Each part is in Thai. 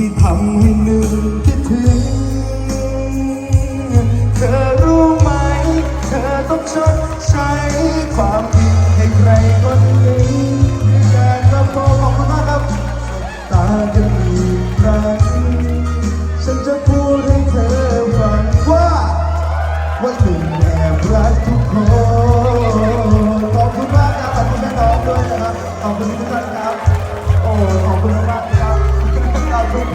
ที่ทำให้นึกคิดถึง เธอรู้ไหม เธอต้องชดใช้ความผิดให้ใครคนหนึ่งด้วยการมาพบขอบคุณมากครับตากันอีครั้งฉันจะพูดให้เธอฟังว่า ว่าหนึ่งแอบรักทุกคนขอบคุณมากครับขอบคุณแม่น้องด้วยนะครับขอบคุณทุกท่าน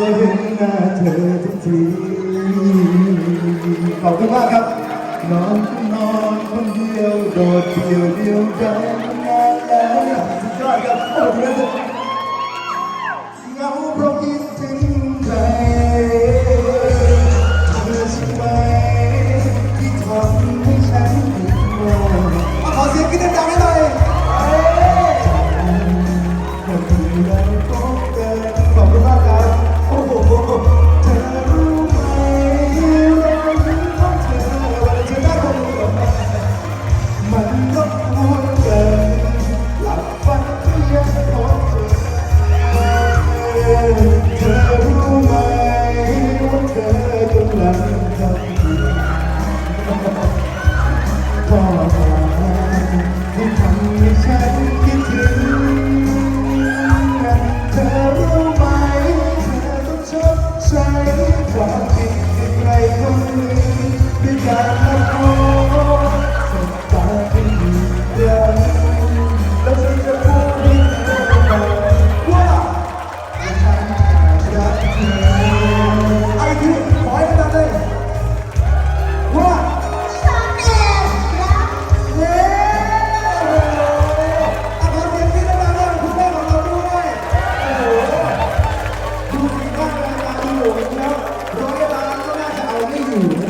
ก็เห็นหน้าเธอทุกทีขอบคุณมากครับนอนนอนคนเดียวโดดเดี่ยวเดียวดายนานแล้วสุดยอดครับขอบคุณครับ Hallelujah.